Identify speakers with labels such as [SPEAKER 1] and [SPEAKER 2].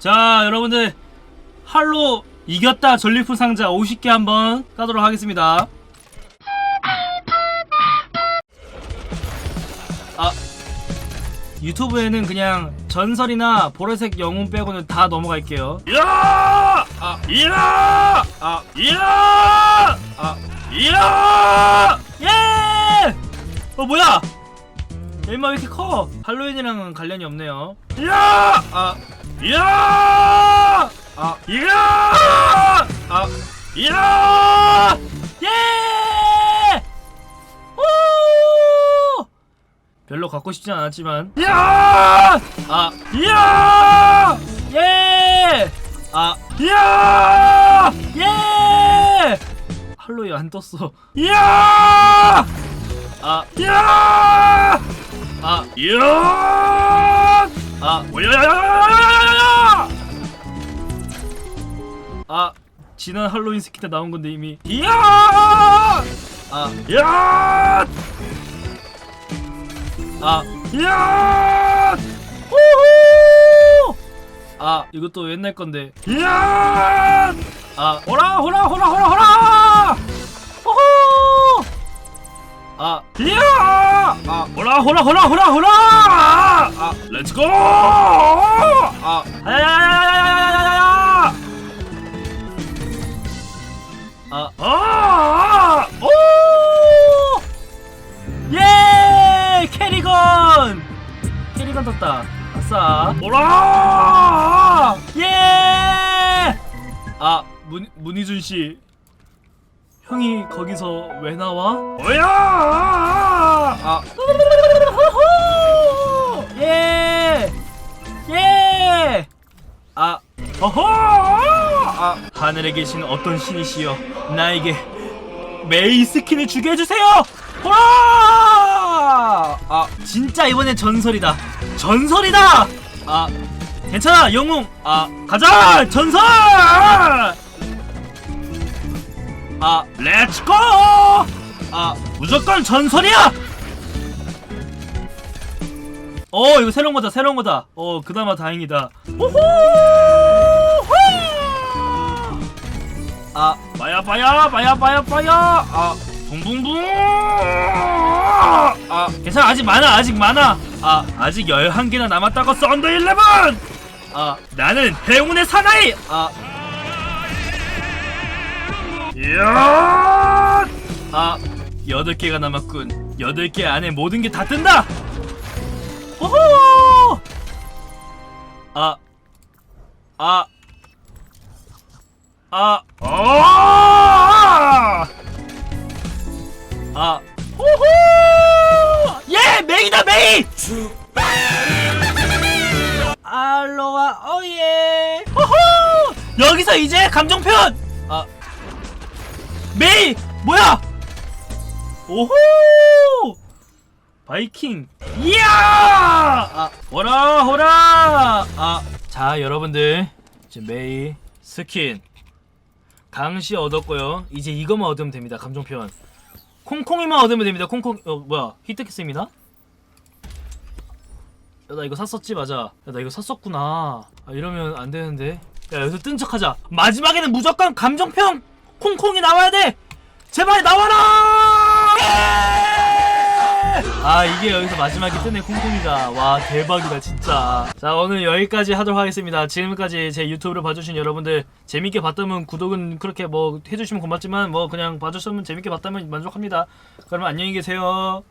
[SPEAKER 1] 자 여러분들 할로 이겼다 전리품 상자 50개 한번 까도록 하겠습니다 아 유튜브에는 그냥 전설이나 보라색 영웅 빼고는 다 넘어갈게요
[SPEAKER 2] 이야! 아, 이야! 아, 이야! 아, 이야!
[SPEAKER 1] 예! 어 뭐야 얼마 왜 이렇게 커 할로윈이랑은 관련이 없네요
[SPEAKER 2] 이야! 아, 이야! 아, 야! 아, 야!
[SPEAKER 1] 예! 오! 별로 갖고 싶진 않았지만.
[SPEAKER 2] 야!
[SPEAKER 1] 아,
[SPEAKER 2] 아. 야!
[SPEAKER 1] 예! 아,
[SPEAKER 2] 야!
[SPEAKER 1] 예! 할로이 안 떴어.
[SPEAKER 2] 야!
[SPEAKER 1] 아,
[SPEAKER 2] 야!
[SPEAKER 1] 아,
[SPEAKER 2] 야!
[SPEAKER 1] 아,
[SPEAKER 2] 뭐야?
[SPEAKER 1] 아, 지난 할로윈 스킨 때 나온 건데 이미.
[SPEAKER 2] 이야!
[SPEAKER 1] 아,
[SPEAKER 2] 이야!
[SPEAKER 1] 아,
[SPEAKER 2] 이야!
[SPEAKER 1] 호호! 아, 이것도 옛날 건데.
[SPEAKER 2] 이야!
[SPEAKER 1] 아,
[SPEAKER 2] 호라 호라 호라 호라 호라!
[SPEAKER 1] 호호! 아,
[SPEAKER 2] 이야! 아, 호라 호라 호라 호라 호라! 아, 렛츠고! 아, 아! 오!
[SPEAKER 1] 예! 캐리건! 캐리건 떴다. 아싸.
[SPEAKER 2] 호라!
[SPEAKER 1] 예! 아, 문, 문희준 씨. 형이 거기서 왜 나와?
[SPEAKER 2] 뭐야! 아!
[SPEAKER 1] 예! 예! 아,
[SPEAKER 2] 어허! 아,
[SPEAKER 1] 하늘에 계신 어떤 신이시여 나에게 메이 스킨을 주게 해주세요! 호라! 아, 진짜 이번엔 전설이다. 전설이다! 아, 괜찮아, 영웅! 아, 가자! 전설! 아,
[SPEAKER 2] 렛츠고!
[SPEAKER 1] 아, 무조건 전설이야! 어, 이거 새로운 거다, 새로운 거다. 어, 그나마 다행이다. 호호!
[SPEAKER 2] 빠야 빠야 빠야 빠야 아 붕붕붕 아
[SPEAKER 1] 괜찮아, 아직 많아, 아직 많아. 아, 아직 11개나 남았다고 써.
[SPEAKER 2] 썬더 일레븐
[SPEAKER 1] 아,
[SPEAKER 2] 나는 행운의 사나이
[SPEAKER 1] 아,
[SPEAKER 2] 이야
[SPEAKER 1] 아, 8개가 남았군. 8개 안에 모든 게 다 뜬다! 호호! 아, 아, 아,
[SPEAKER 2] 아
[SPEAKER 1] 알로하, 어예! 호호! 여기서 이제 감정표현! 아, 메이! 뭐야! 오호! 바이킹! 이야! 아, 호라, 호라! 아, 자, 여러분들. 지금 메이 스킨. 강시 얻었고요. 이제 이것만 얻으면 됩니다. 감정 표현. 콩콩이만 얻으면 됩니다. 콩콩 어 뭐야? 히트키스입니다. 야, 나 이거 샀었지 맞아. 야, 나 이거 샀었구나. 아, 이러면 안 되는데. 야, 여기서 뜬 척하자. 마지막에는 무조건 감정 표현 콩콩이 나와야 돼. 제발 나와라! 아 이게 여기서 마지막에 뜨네 콩콩이가 와 대박이다 진짜 자 오늘 여기까지 하도록 하겠습니다 지금까지 제 유튜브를 봐주신 여러분들 재밌게 봤다면 구독은 그렇게 뭐 해주시면 고맙지만 뭐 그냥 봐주시면 재밌게 봤다면 만족합니다 그러면 안녕히 계세요